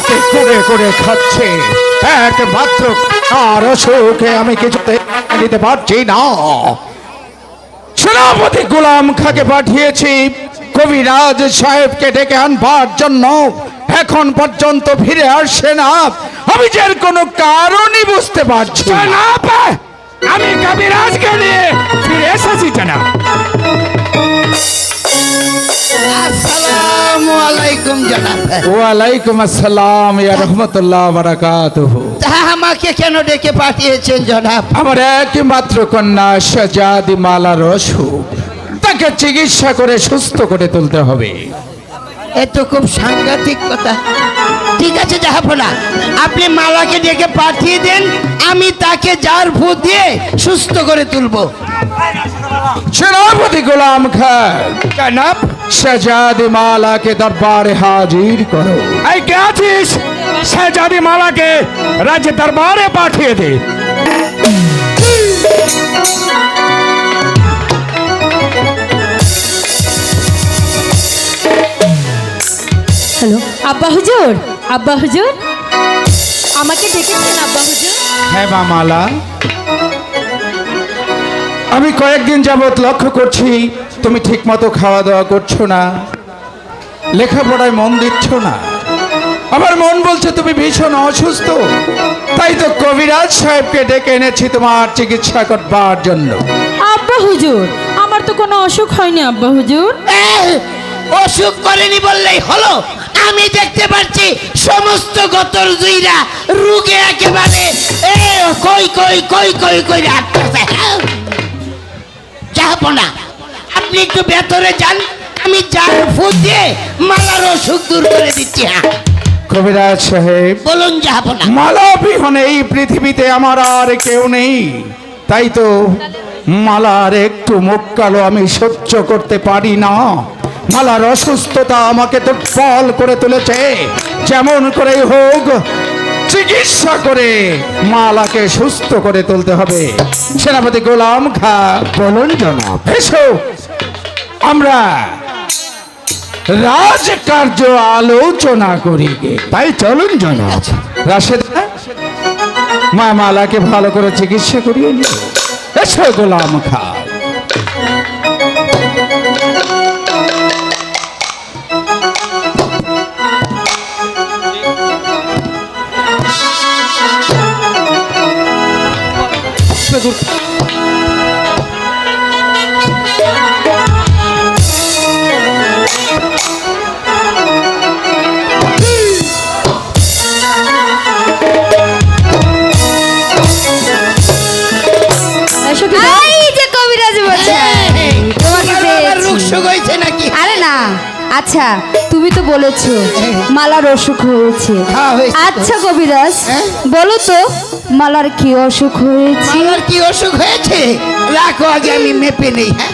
মালাকে করে করে খাচ্ছে। একমাত্র আর অসুখে আমি কিছুতে নিতে পারছি না। সেনাপতি গোলাম খাকে পাঠিয়েছি। কবিরাজ সাহেবকে ডেকে আনবার জন্য। এখন পর্যন্ত ফিরে আসছে না। আমি যে কোনো কারণই বুঝতে পারছি না। আমি কবিরাজকে নিয়ে ফিরে এসেছি, জনাব। আসসালামু আলাইকুম জনাব। ওয়ালাইকুম আসসালাম ইয়া রহমতুল্লাহ বারাকাতুহু। আমাকে কেন ডেকে পাঠিয়েছেন জনাব? আমার একমাত্র কন্যা শাহজাদি অসুখ তাকে চিকিৎসা করে সুস্থ করে তুলতে হবে। এ তো খুব সাংঘাতিক কথা। ঠিক আছে জাহাপনা আপনি মালাকে ডেকে পাঠিয়ে দেন আমি তাকে জার ফু দিয়ে সুস্থ করে তুলবো। সেনাপতি গোলাম খান জনাব শাহজাদি মালাকে দরবারে হাজির করো এই কে আছিস শেহজাদি মালাকে রাজ্য দরবারে পাঠিয়ে দে হ্যালো আব্বা হুজুর আব্বা হুজুর আমাকে ডেকেছেন আব্বা হুজুর হ্যাঁ মা মালা আমি কয়েকদিন যাবত লক্ষ্য করছি তুমি ঠিক মতো খাওয়া দাওয়া করছ না লেখাপড়ায় মন দিচ্ছ না। আমার মন বলছে তুমি ভীষণ অসুস্থ। তাই তো কবিরাজ সাহেবকে ডেকে এনেছি তোমার চিকিৎসা করবার জন্য। আব্বা হুজুর আমার তো কোনো অসুখ হয়নি আব্বা হুজুর। অসুখ করেনি বললেই হলো। আমি দেখতে পাচ্ছি সমস্ত গতর জুইরা রুগে একেবারে এ কই কই কই কই কই রাখতেছে যাব না। আপনি একটু ভেতরে যান আমি জার ফু দিয়ে মালার অসুখ দূর করে দিচ্ছি হ্যাঁ। কবিরাজ সাহেব বলুন যাব না। মালা বিহনে এই পৃথিবীতে আমার আর কেউ নেই। তাই তো মালার একটু মুখ কালো আমি সহ্য করতে পারি না। মালার অসুস্থতা আমাকে তো ফল করে তুলেছে। যেমন করে হোক চিকিৎসা করে মালাকে সুস্থ করে তুলতে হবে। সেনাপতি গোলাম খা বলুন জনাব। এসো আমরা রাজকার্য আলোচনা করি। তাই চলুন জনাব। রাশেদা মা মালাকে ভালো করে চিকিৎসা করিয়ে নিও এসো গোলাম খা। তুমি তো বলেছ মালার অসুখ হয়েছে। হ্যাঁ। আচ্ছা কবিরাজ হ্যাঁ? বলো তো মালার কি অসুখ হয়েছে? মালার কি অসুখ হয়েছে? রাখো আগে আমি মেপে নেই হ্যাঁ?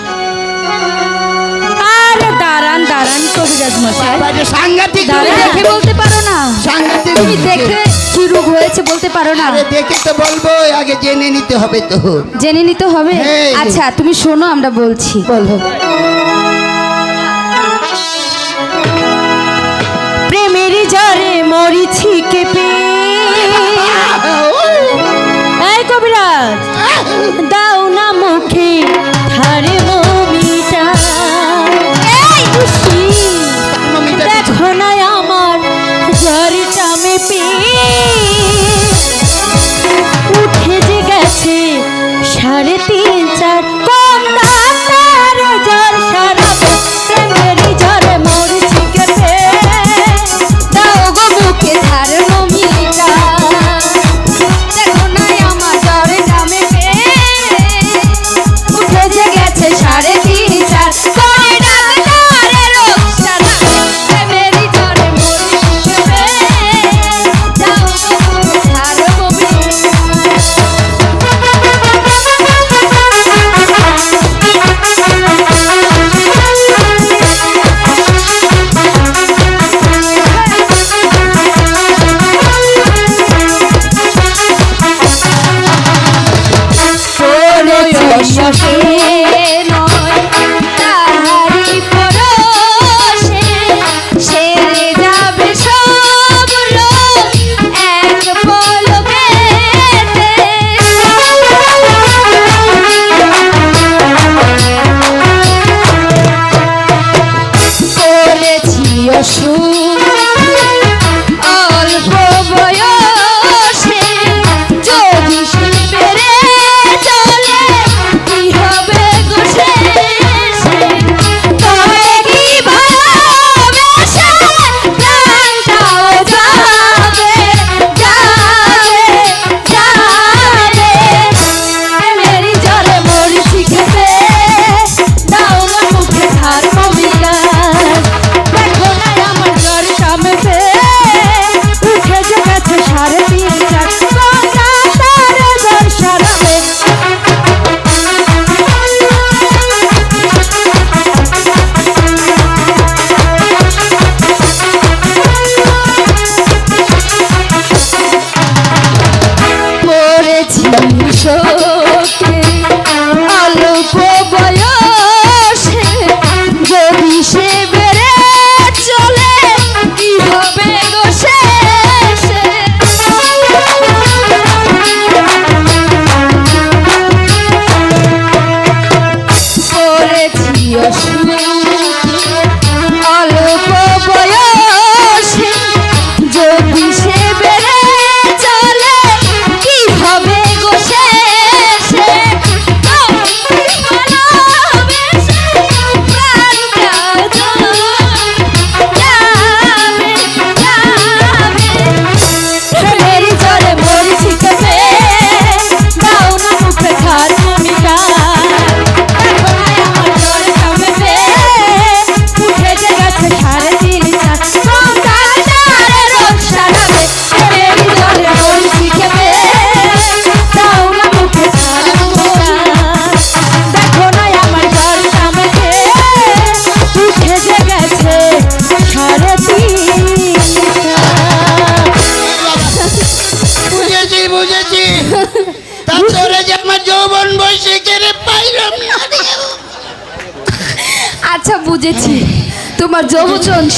আরে দাঁড়ান দাঁড়ান কবিরাজ মশাই। সাংঘাতিক দেখে বলতে পারো না। সাংঘাতিক তুমি দেখে কি রোগ হয়েছে বলতে পারো না। আরে দেখে তো বলব আগে জেনে নিতে হবে তো। জেনে নিতে হবে? হ্যাঁ। আচ্ছা তুমি শোনো আমরা বলছি। বলো। মরিছি কেঁপে। এই কবিরাজ, দাও না মুখে ধারে মমিটা। দেখো আমার জ্বরটা মেপে। উঠে যে গেছে সাড়ে তিন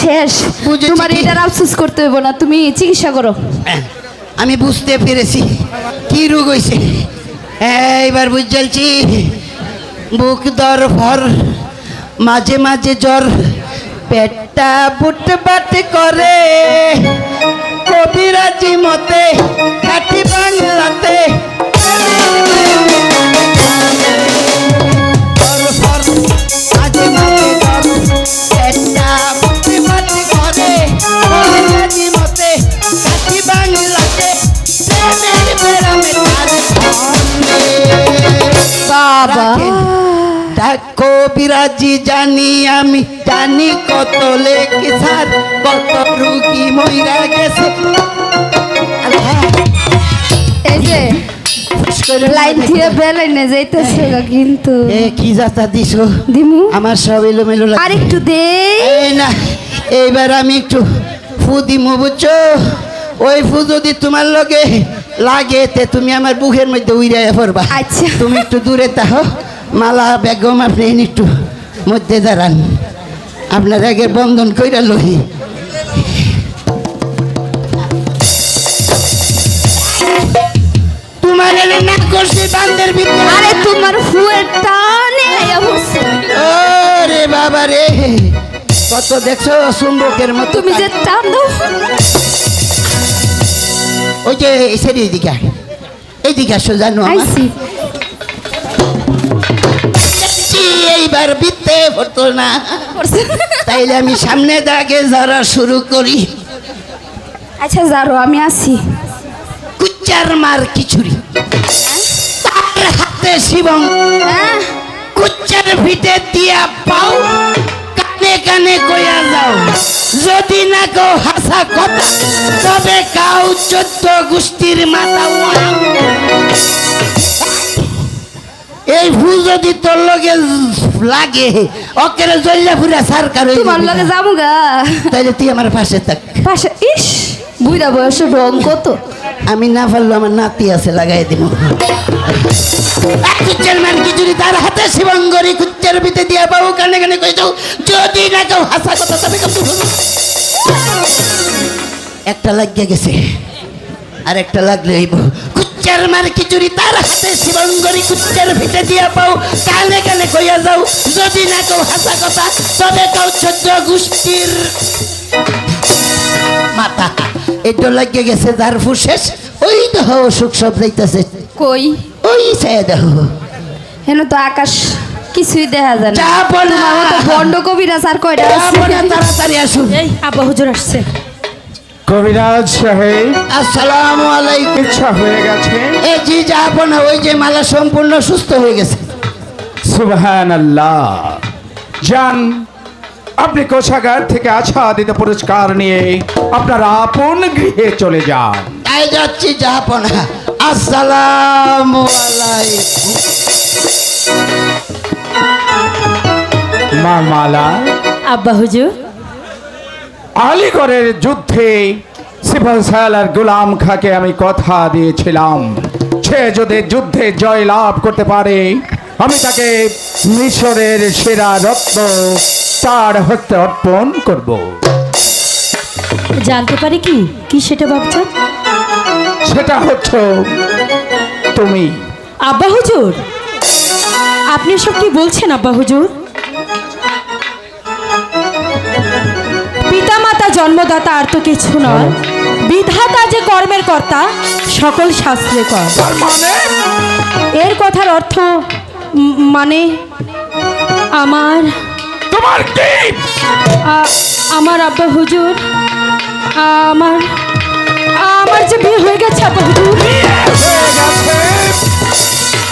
শেষ। তোমার? এটার আফসোস করতে হবে না তুমি চিকিৎসা করো। আমি বুঝতে পেরেছি। কি রোগ হয়েছে এইবার বুঝছি বুক দর ভর মাঝে মাঝে জ্বর। পেটটা বুট বাট করে। কবিরাজি মতে কাঠি বাংলাতে বিরাজি জানি আমি জানি কত লেখি স্যার কত রুগী মইরা গেছে। এই যে লাইন দিয়ে বেলাইনে যাইতেছে কিন্তু। এ কি যাতা দিছ? দিমু। আমার সব এলোমেলো আর একটু দে এই না এইবার আমি একটু ফু দিমু বুঝছ? ওই ফু যদি তোমার লগে লাগে তে তুমি আমার বুকের মধ্যে উইরাই পড়বা। আচ্ছা। তুমি একটু দূরে তাহো মালা বেগম আপনি একটু মধ্যে দাঁড়ান। আপনার আগে বন্ধন কইরা লই। তোমার এলে না করছি বান্ধের ভিতরে। আরে তোমার ফুয়ের টানে ওরে বাবা রে। কত দেখছ চুম্বকের মতো তুমি যে টান। দাও ওই যে সেরি এইদিকে আসো জানো আইসি। এইবার বিতে পড়তো না। তাইলে আমি সামনে দাগে যারা শুরু করি। আচ্ছা যারো আমি আসি। কুচ্চার মার খিচুড়ি। তার হাতে শিবং হ্যাঁ। কুচ্চার ভিটে দিয়া পাও। কানে কানে কইয়া যাও। যদি না কেউ হাসা কথা তবে কাউ চোদ্দ গোষ্ঠীর মাথা। এই ভুল যদি তোর লগে লাগে অকেরে জল্লা ফুরা সারকার তোমার লগে। যাব গা। তাইলে তুই আমার পাশে থাক। পাশে? ইস বুইরা বয়সে রং কত। আমি না পারল আমার নাতি আছে লাগাই দিব মান খিচুড়ি তার হাতে শিবঙ্গরি কুচ্চের ভিতরে দিয়া বাবু কানে কানে কই দাও যদি না কেউ হাসা কথা তবে একটা লাগিয়ে গেছে আর একটা লাগলে হইব। কুচ্চার মার খিচুড়ি তার হাতে শিবঙ্গরি কুচ্চার ভিতরে দিয়া পাও। কানে কানে কইয়া যাও যদি না কেউ হাসা কথা তবে কেউ চোদ্দ গোষ্ঠীর। একটু লাগিয়ে গেছে তার ফুসেস ওই দেহ অসুখ সব যাইতেছে। কই? ওই সে দেহ। হেন তো আকাশ কিছুই দেখা যায় না। বন্ড কবিরাজ আর কয়টা তাড়াতাড়ি আসুন। এই আব্বা হুজুর আসছে। কবিরাজ সাহেব আসসালামু আলাইকুম। ইচ্ছা হয়ে গেছে। এ জি যাব না ওই যে মালা সম্পূর্ণ সুস্থ হয়ে গেছে। সুবহান আল্লাহ যান আপনি কোষাগার থেকে আচ্ছাদিত পুরস্কার নিয়ে আপনার আপন গৃহে চলে যান। তাই যাচ্ছি যাব না আসসালামু আলাইকুম। মা মালা। আব্বা হুজুর আলিগড়ের যুদ্ধে সিপাহ সালার গুলাম খাকে আমি কথা দিয়েছিলাম। সে যদি যুদ্ধে জয় লাভ করতে পারে আমি তাকে মিশরের সেরা রত্ন তার হস্তে অর্পণ করব। জানতে পারি কি? কি সেটা ভাবছেন সেটা হচ্ছে তুমি। আব্বা হুজুর আপনি সব কি বলছেন আব্বা হুজুর? পিতা মাতা জন্মদাতা আর তো কিছু নয়। বিধাতা যে কর্মের কর্তা সকল শাস্ত্রে কর। মানে? এর কথার অর্থ মানে আমার তোমার কি? আমার আব্বা হুজুর আমার আমার যে বিয়ে হয়ে গেছে আব্বা হুজুর।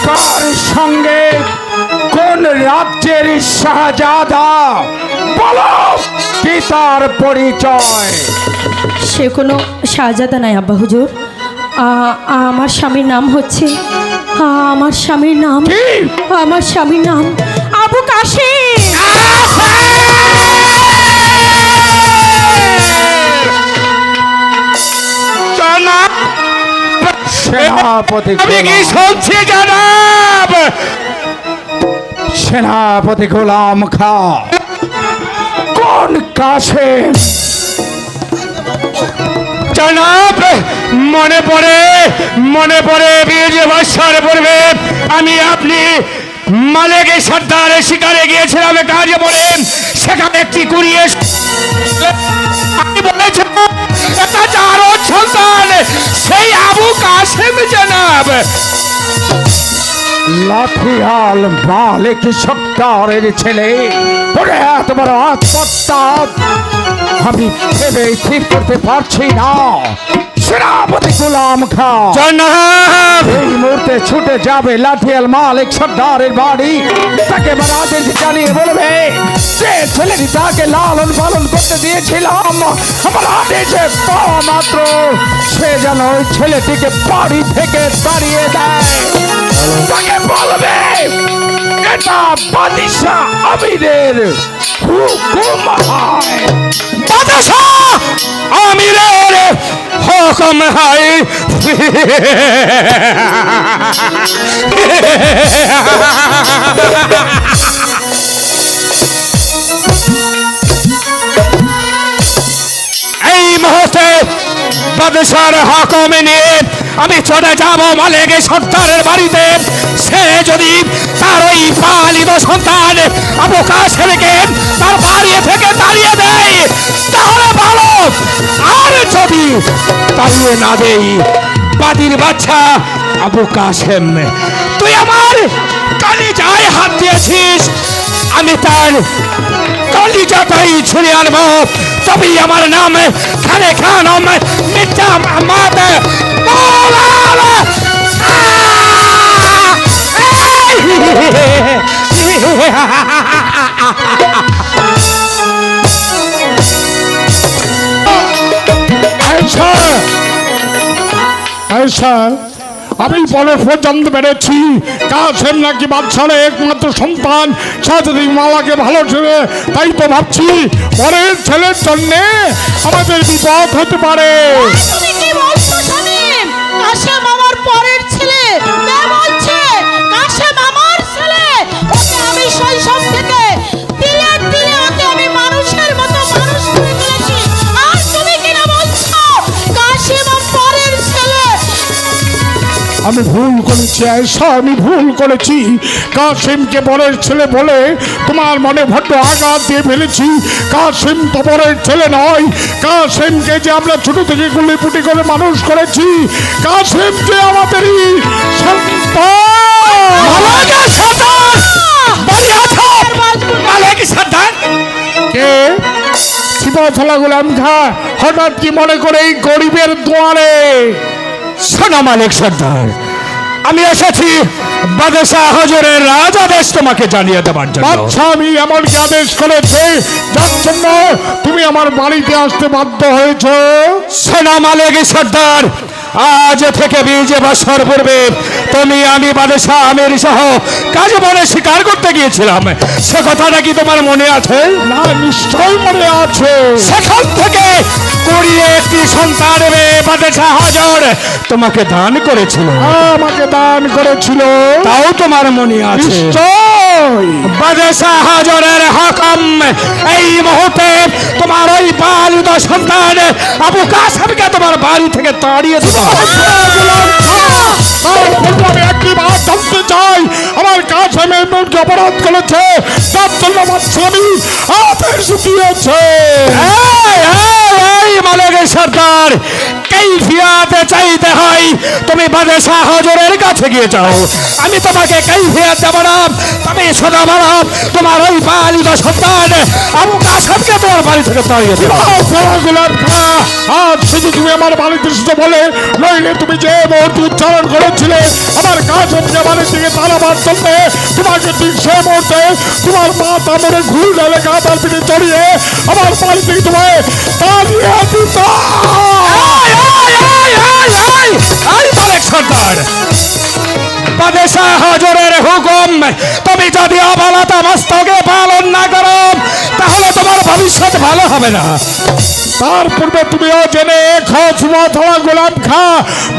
কার সঙ্গে কোন রাজ্যের শাহজাদা? বলো! কি তার পরিচয়। সে কোনো শাহজাদা নাই আব্বা হুজুর। আমার স্বামীর নাম হচ্ছে আমার স্বামীর নাম আমার স্বামীর নাম আবু জনাব সেনাপতি গোলাম- শুনছি জনাব? সেনাপতি গোলাম খা কাছে। জনাব, মনে পড়ে মনে পড়ে বিয়ে বছর পূর্বে আমি আপনি মালেকে সর্দারের শিকারে গিয়েছিলাম কাজে পড়ে সেখানে একটি কুড়িয়ে আমি বলেছিলাম, এটা যার সন্তান, সেই আবু কাসেম জনাব। লাঠিয়াল মালিক সত্তারের ছেলে। ওরে এত বড় আত্মত্যাগ আমি ভেবে ঠিক করতে পারছি না। সেনাপতি গোলাম খা। জনাব! এই মুহূর্তে ছুটে যাবে লাঠিয়াল মালিক সর্দারের বাড়ি। তাকে বারাতে জানিয়ে বলবে যে ছেলেটি তাকে লালন পালন করতে দিয়েছিলাম আমার আদেশে পাওয়া মাত্র। সে যেন ওই ছেলেটিকে বাড়ি থেকে তাড়িয়ে দেয়। তাকে বলবে, এটা বাদিশা আমিরের হুকুম হয়। বাদশাহ আমিরের হুকুম হাই এই মুহূর্তে বাদশার হুকুম নিয়ে আমি চলে যাব মালিকের সর্দারের বাড়িতে। সে যদি তার ওই পালিত সন্তান আবু কাসেরকে তার বাড়ি থেকে তাড়িয়ে দেয়, তাহলে ভালো। আর যদি তাড়িয়ে না দেই বাদির বাচ্চা আবু কাসেম তুই আমার কালি কালিজায় হাত দিয়েছিস, আমি তার কলিজাটাই ছুড়ে আনব। তবেই আমার নাম খানে খান মৌলানা। স্যার আমি বলে পর্যন্ত পেরেছি কাসেম নাকি বাচ্চার একমাত্র সন্তান সে যদি মালাকে ভালো ছেলে তাই তো ভাবছি পরের ছেলের জন্যে আমাদের বিপদ হতে পারে কাশেম আমার পরের ছেলে। কে বলছে কাশেম আমি ভুল করেছি আয়সা আমি ভুল করেছি। কাসিমকে বরের ছেলে বলে তোমার মনে বড্ড আঘাত দিয়ে ফেলেছি। কাসিম তো বরের ছেলে নয়। কাসিমকে যে আমরা ছোট থেকে গুলিপুটি করে মানুষ করেছি, কাসিম যে আমাদেরই খা, হঠাৎ কি মনে করে এই গরিবের দোয়ারে? শোনো মালিক সর্দার। আমি এসেছি বাদশাহ হজরের রাজাদেশ তোমাকে জানিয়ে দেবার জন্য। আচ্ছা আমি এমন কি আদেশ করেছে যার জন্য তুমি আমার বাড়িতে আসতে বাধ্য হয়েছো। সোনা মালিক সর্দার আজ থেকে বিশ বছর পূর্বে তুমি আমি বাদশাহ আমির সহ কাজ বনে শিকার করতে গিয়েছিলাম। সে কথাটা কি তোমার মনে আছে? না নিশ্চয় মনে আছে। সেখান থেকে কুড়িয়ে একটি সন্তান মেয়ে বাদশাহ হজর তোমাকে দান করেছিল। আমাকে দান করেছিল। তাও তোমার মনে আছে? বাদশাহ হাজরের হকম এই মুহূর্তে তোমার ওই পালিত সন্তান আবু কাসেমকে তোমার বাড়ি থেকে তাড়িয়ে দেবো আমি একটি বার জানতে চাই আমার কাছে মেয়েকে অপরাধ করেছে তার জন্য আমার স্বামী আদেশ দিয়েছে এই, মালিক সর্দার। কৈফিয়াতে চাইতে হয়। তুমি বাদশাহ হজরের কাছে গিয়ে যাও। আমি তোমাকে কৈফিয়াত দেব না। তবে সদা মানব। তোমার ওই পালিত সন্তান আবু কাসেমকে তোমার বাড়ি থেকে তাড়িয়ে আজ শুধু তুমি আমার বাড়িতে এসেছ বলে নইলে তুমি যে মুহূর্তে উচ্চারণ করেছিলে আমার কাজ হচ্ছে বাড়ির দিকে তাড়াবার জন্য তোমাকে ঠিক সে মুহূর্তে তোমার মা তামরে ঘুল ঢালে গা তার পিঠে চড়িয়ে আমার বাড়ি থেকে তোমায় তাড়িয়ে দিত সর্দার। বাদশাহ হজরের হুকুম তুমি যদি অবলতা মস্তকে পালন না করো, তাহলে তোমার ভবিষ্যৎ ভালো হবে না। তার পূর্বে তুমিও জেনে খোঁজমা ধরা গোলাম খা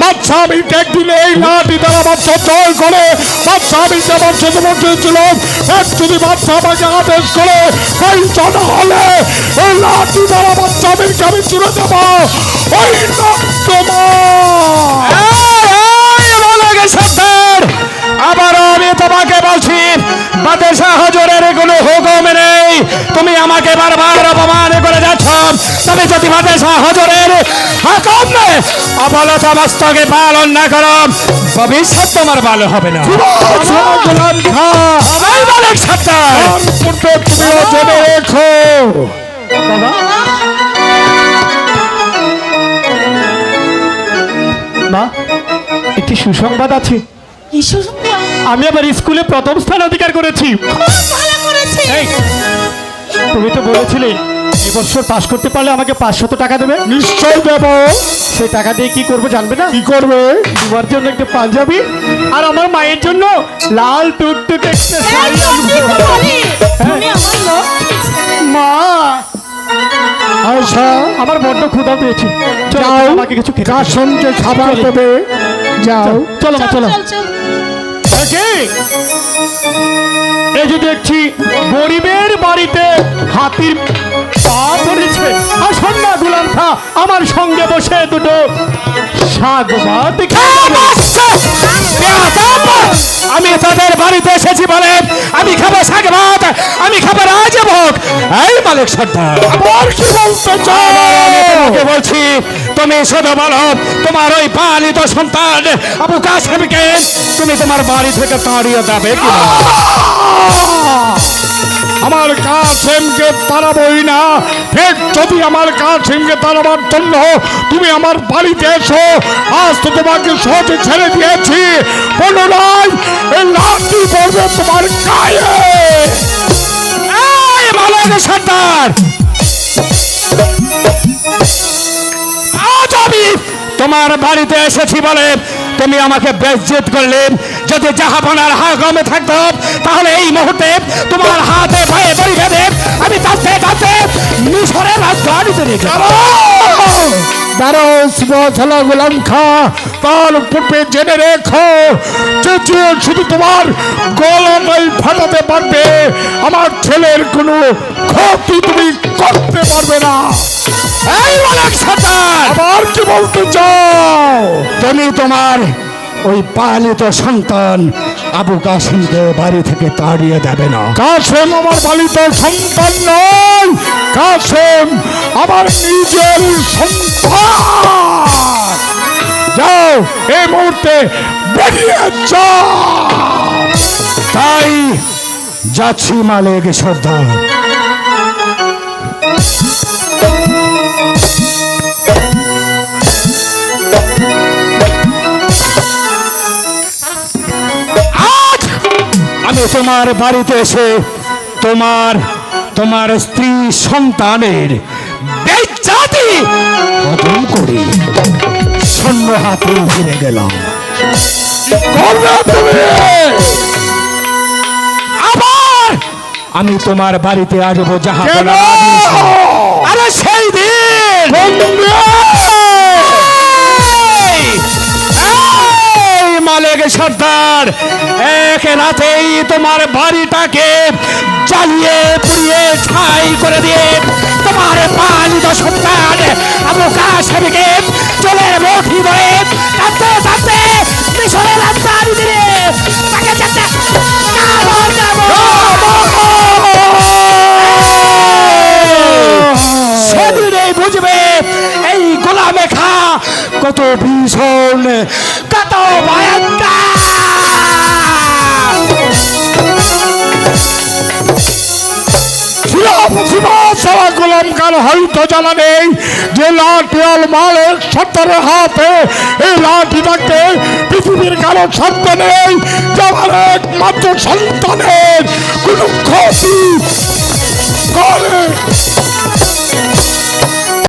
বাচ্চা আমি একদিন এই লাঠি দ্বারা বাচ্চা জয় করে। বাচ্চা আমি যেমন ছোটো মধ্যে ছিল যদি বাচ্চা আমাকে আদেশ করে ওই জন হলে ওই লাঠি দ্বারা বাচ্চা আমি আমি তুলে দেব। ওই এই, এই সর্দার আবারও আমি তোমাকে বলছি বাদশাহ হজরের কোনো হুকুম নেই। তুমি আমাকে বারবার অপমান করে যাচ্ছ। তবে যদি হজরের হুকুম অবলতা মস্তকে পালন না করো। ভবিষ্যৎ তোমার ভালো হবে না। এই মালিক রেখো মা একটি সুসংবাদ আছে। আমি আবার স্কুলে প্রথম স্থান অধিকার করেছি। ভালো করেছে। এই, তুমি তো বলেছিলে এবছর পাশ করতে পারলে আমাকে পাঁচশত টাকা দেবে? নিশ্চয় দেব। সেই টাকা দিয়ে কি করব জানবে না? কি করবে? তোমার জন্য একটা পাঞ্জাবি আর আমার মায়ের জন্য লাল টুকটুকে ছেলে। মা আমার বড্ড ক্ষুধা পেয়েছে। চলো যাও আমাকে কিছু খেতে দাও। খাবার দেবে? যাও। চলো চলো এই যে দেখছি গরিবের বাড়িতে হাতির পা ধরেছে আসন না খা আমার সঙ্গে বসে দুটো শাক ভাত আমি তাদের বাড়িতে এসেছি বলে আমি খাব শাক ভাত আমি খাব রাজভোগ। এই মালিক সর্দার তোমাকে বলছি তুমি শুধু বলো তোমার ওই পালিত সন্তান আবু কাসেমকে তুমি তোমার বাড়ি থেকে তাড়িয়ে দেবে কি আমার কাসেমকে তাড়াবই না। ঠিক যদি আমার কাসেমকে তাড়াবার জন্য তুমি আমার বাড়িতে এসো, আজ তো তোমাকে সহজে ছেড়ে দিয়েছি। নাই, এই লাঠি পড়বে তোমার গায়ে। তোমার বাড়িতে এসেছি বলে তুমি আমাকে বেজ্জিত করলে। যদি জাহাপনার হাগমে থাকতো, তাহলে এই মুহূর্তে তোমার হাতে পায়ে দড়ি বেঁধে আমি তাতে তাতে মিশরের রাজধানীতে নিয়ে যাব দারোয়ালা গোলাম খা তার পূর্বে জেনে রেখো, যে যে শুধু তোমার গলাটাই ফাটাতে পারবে, আমার ছেলের কোনো ক্ষতি তুমি করতে পারবে না। এই মালিক সর্দার আবার কি বলতে চাও? তুমি তোমার ওই পালিত সন্তান আবু কাসিমকে বাড়ি থেকে তাড়িয়ে দেবে না। কাসেম আমার পালিত সন্তান নয়। কাসেম আমার নিজের সন্তান। যাও এই মুহূর্তে বেরিয়ে যাও। তাই যাচ্ছি মালিক সর্দার। আজ আমি তোমার বাড়িতে এসে তোমার তোমার স্ত্রী সন্তানের বেজাতি হজম করে শূন্য হাতে ফিরে গেলাম আবার আমি তোমার বাড়িতে আসব যাহা। আরে সেই দিন! মালিক সর্দার। এক রাতেই তোমার বাড়িটাকে জ্বালিয়ে পুড়িয়ে ছাই করে দিয়ে তোমার পালিত সন্তান আবু কাশেমকে চলে মুঠি ধরে হয়তো জানা নেই। যে লাঠিয়াল মালের সত্তরের হাতে, এই লাঠিটাকে পৃথিবীর কারও সত্য নেই যে আমার একমাত্র সন্তানের কোনো ক্ষতি করে।